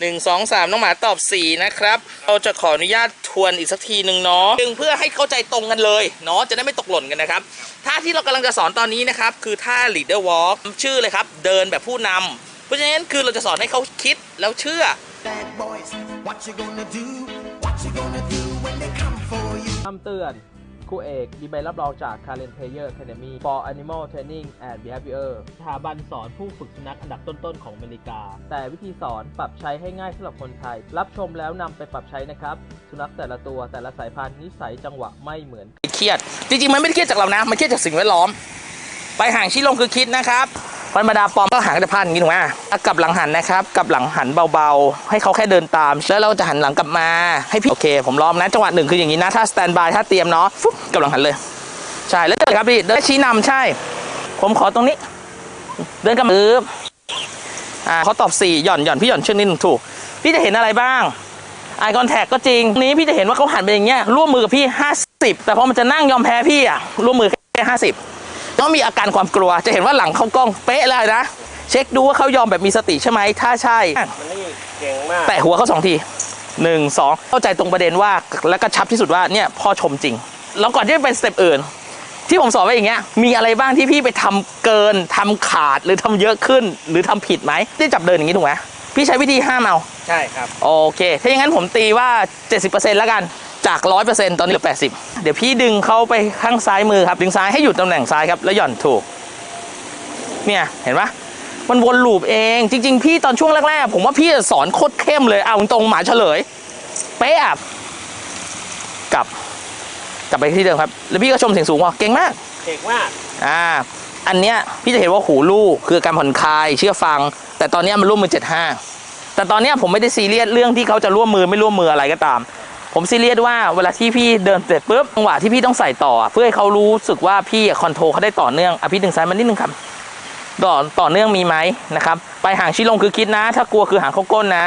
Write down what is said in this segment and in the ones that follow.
หนึ่งสองสามน้องหมาตอบสี่นะครับเราจะขออนุญาตทวนอีกสักทีหนึ่งเนาะซึ่งเพื่อให้เข้าใจตรงกันเลยเนาะจะได้ไม่ตกหล่นกันนะครับท่าที่เรากำลังจะสอนตอนนี้นะครับคือท่า leader walk ชื่อเลยครับ เดินแบบผู้นำเพราะฉะนั้นคือเราจะสอนให้เขาคิดแล้วเชื่อ Bad boys, what you gonna do? What you gonna do when they come for you? คำเตือน ครูเอกมีใบรับรองจาก Karen Player Academy for Animal Training and Behavior สถาบันสอนผู้ฝึกสุนัขอันดับต้นๆของอเมริกา แต่วิธีสอนปรับใช้ให้ง่ายสำหรับคนไทย รับชมแล้วนำไปปรับใช้นะครับ สุนัขแต่ละตัวแต่ละสายพันธุ์นิสัยจังหวะไม่เหมือนกันเครียด จริงๆ มันไม่ได้เครียดจากเรานะ มันเครียดจากสิ่งแวดล้อม ไปห่างชี้ลงคือคิดนะครับ ธรรมดาปอมก็ห่างจะพันอย่างนี้ถูกไหมกลับหลังหันนะครับกลับหลังหันเบาๆ ให้เขาแค่เดินตาม แล้วเราจะหันหลังกลับมาให้พี่โอเคผมล้อมนะจังหวะหนึ่งคืออย่างนี้นะถ้าสแตนบายถ้าเตรียมเนาะฟุ๊บกลับหลังหันเลย ใช่แล้วเดินครับพี่เดินชี้นำใช่ ผมขอตรงนี้ เดินกับมืออ่าเขาตอบสี่หย่อนหย่อนพี่หย่อนเชือกนิดนึงถูก พี่จะเห็นอะไรบ้างไอคอนแทคก็จริงนี้พี่จะเห็นว่าเขาหันไปอย่างเงี้ยร่วมมือกับพี่ 50 แต่พอมันจะนั่งยอมแพ้พี่อะร่วมมือแค่50 ต้องมีอาการความกลัวจะเห็นว่าหลังเขากล้องเป๊ะเลยนะ เช็คดูว่าเขายอมแบบมีสติใช่ไหมถ้าใช่มันนี่เก่งมากแตะหัวเขาสองทีหนึ่งสองเข้าใจตรงประเด็นว่าและกระชับที่สุดว่าเนี่ยพ่อชมจริง แล้วก่อนที่จะเป็นสเต็ปอื่น ที่ผมสอนไว้อย่างเงี้ยมีอะไรบ้างที่พี่ไปทำเกินทำขาดหรือทำเยอะขึ้น หรือทำผิดไหมที่จับเดินอย่างนี้ถูกไหมพี่ใช้วิธีห้ามเอาใช่ครับโอเค ถ้าอย่างนั้นผมตีว่า 70%แล้วกัน จาก100%ตอนนี้เหลือ80เดี๋ยวพี่ดึงเข้าไปข้างซ้ายมือครับดึงซ้ายให้อยู่ตำแหน่งซ้ายครับแล้วหย่อนถูก เนี่ยเห็นปะมันวนลูปเองจริง ๆ พี่ตอนช่วงแรกๆผมว่าพี่จะสอนโคตรเข้มเลยเอาตรงๆหมาเฉลย เป๊ะอะกลับ กลับไปที่เดิมครับ แล้วพี่ก็ชมเสียงสูงว่าเก่งมาก เก่งมากอ่าอันเนี้ยพี่จะเห็นว่าหูลูกคือการผ่อนคลายเชื่อฟัง แต่ตอนเนี้ยมันร่วมมือ75แต่ตอนเนี้ยผมไม่ได้ซีเรียสเรื่องที่เขาจะร่วมมือไม่ร่วมมืออะไรก็ตาม ผมซีเรียสว่าเวลาที่พี่เดินเสร็จปุ๊บจังหวะที่พี่ต้องใส่ต่อ เพื่อให้เขารู้สึกว่าพี่คอนโทรลเขาได้ต่อเนื่องอะพี่ดึงซ้ายมานิดนึงครับต่อต่อเนื่องมีไหมนะครับไปห่างชี้ลงคือคิดนะ ถ้ากลัวคือหางเข้าก้นนะ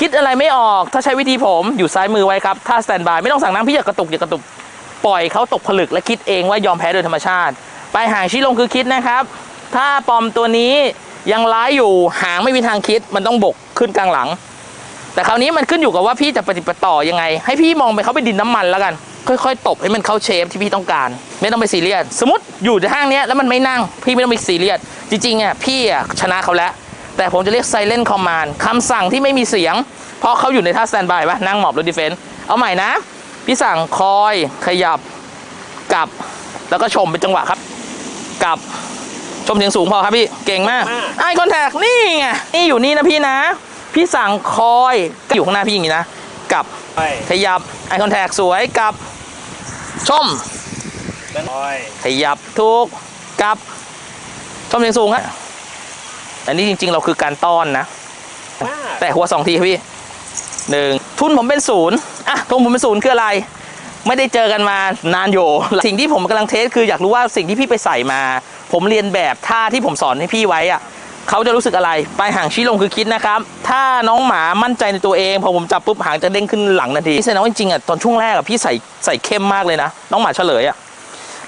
คิดอะไรไม่ออกถ้าใช้วิธีผมอยู่ซ้ายมือไว้ครับถ้าสแตนบายไม่ต้องสั่งนั่งพี่อย่ากระตุกอย่ากระตุกปล่อยเขาตกผลึกและคิดเองว่ายอมแพ้โดยธรรมชาติ ไปห่างชี้ลงคือคิดนะครับ ถ้าปอมตัวนี้ยังร้ายอยู่หางไม่มีทางคิดมันต้องบกขึ้นกลางหลัง แต่คราวนี้มันขึ้นอยู่กับว่าพี่จะปฏิบัติต่อยังไง ให้พี่มองไปเขาไปนดินน้ำมันแล้วกัน ค่อยๆ ตบให้มันเข้าเชฟที่พี่ต้องการ ไม่ต้องไปซีเรียสสมมติอยู่ในห้างเนี้ยแล้วมันไม่นั่ง พี่ไม่ต้องไปซีเรียสจริงๆอะพี่อะชนะเขาแล้ว แต่ผมจะเรียกไซเลนคอมมานด์คำสั่งที่ไม่มีเสียง เพราะเขาอยู่ในท่าสแตนบายปะนั่งหมอบหรือดิเฟนส์เอาใหม่นะ พี่สั่งคอยขยับกลับ แล้วก็ชมเป็นจังหวะครับกลับชมเสียงสูงพอครับพี่ เก่งมากมากไอคอนแทคนี่ไงนี่อยู่นี่นะพี่นะ พี่สั่งคอยก็อยู่ข้างหน้าพี่อย่างนี้นะกลับไปขยับไอคอนแทคสวยกลับชมคอยขยับทุกกลับชมเสียงสูงฮะอันนี้จริง ๆ เราคือการต้อนนะ มากแต่หัวสองทีครับพี่หนึ่งทุนผมเป็นศูนย์อะทุนผมเป็นศูนย์คืออะไร ไม่ได้เจอกันมานานอยู่สิ่งที่ผมกำลังเทสคืออยากรู้ว่าสิ่งที่พี่ไปใส่มา ผมเรียนแบบท่าที่ผมสอนให้พี่ไว้อะ เขาจะรู้สึกอะไร ปลายหางชี้ลงคือคิดนะครับ ถ้าน้องหมามั่นใจในตัวเอง พอผมจับปุ๊บหางจะเด้งขึ้นหลังทันทีแสดงว่าจริงๆอะตอนช่วงแรกอะพี่ใส่ใส่เข้มมากเลยนะ น้องหมาเฉลยอะ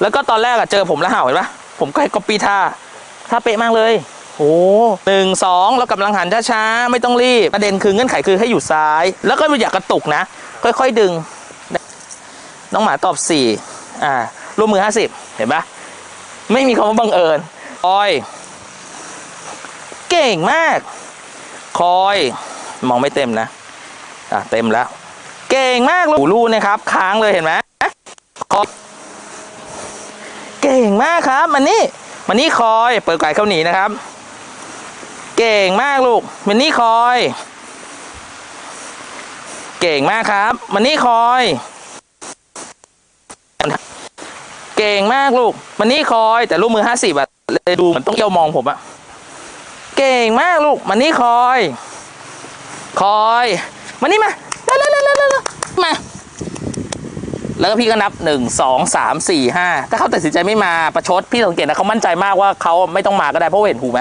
แล้วก็ตอนแรกอะเจอผมแล้วเห่าเห็นปะผมก็ให้ก๊อปปี้ท่าท่าเป๊ะมากเลยโอ้หนึ่งสองแล้วกำลังหันช้าๆไม่ต้องรีบประเด็นคือเงื่อนไขคือให้อยู่ซ้าย แล้วก็อย่ากระตุกนะ ค่อยๆดึง น้องหมาตอบสี่อ่าร่วมมือห้าสิบเห็นปะไม่มีคำว่าบังเอิญคอย เก่งมาก คอย มองไม่เต็มนะ อะ เต็มแล้ว เก่งมากลูกหูรูนะครับ ค้างเลยเห็นไหมคอย เก่งมากครับ มันนี่ มันนี่คอย เปิดไก่เข้าหนีนะครับ เก่งมากลูก มันนี่คอย เก่งมากครับ มันนี่คอยเก่งมากลูก มันนี่คอยแต่ลูกมือห้าสิบอะเลยดูเหมือนต้องเอี้ยวมองผมอะ เก่งมากลูกมันนี่คอย คอยมันนี่มาเร็วเร็วเร็วเร็วมาแล้วก็พี่ก็นับหนึ่งสองสามสี่ห้าถ้าเขาตัดสินใจไม่มาประชดพี่สังเกตนะเขามั่นใจมากว่าเขาไม่ต้องมาก็ได้เพราะเห็นหูไหม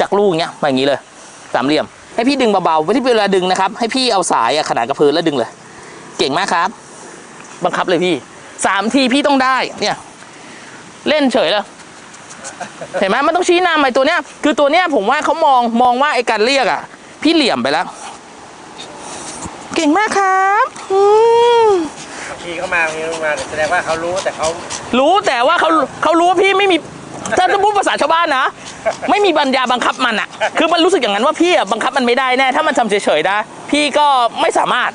จากลูกเงี้ยมาอย่างนี้เลยสามเหลี่ยม ให้พี่ดึงเบาๆไม่ที่เวลาดึงนะครับ ให้พี่เอาสายขนาดกระพือแล้วดึงเลย เก่งมากครับ บังคับเลยพี่สามทีพี่ต้องได้เนี่ย เล่นเฉยเลย เห็นไหมมันต้องชี้นำไอ้ตัวเนี้ย คือตัวเนี้ยผมว่าเขามองมองว่าไอ้การเรียกอะ พี่เหลี่ยมไปแล้ว เก่งมากครับอืมบางทีเขามาบางทีเขามาแสดงว่าเขารู้แต่เขารู้แต่ว่าเขาเขารู้ว่าพี่ไม่มีถ้าจะพูดภาษาชาวบ้านนะ ไม่มีบัญญาบังคับมันอะคือมันรู้สึกอย่างนั้นว่าพี่อะบังคับมันไม่ได้แน่ ถ้ามันทำเฉยๆนะพี่ก็ไม่สามารถ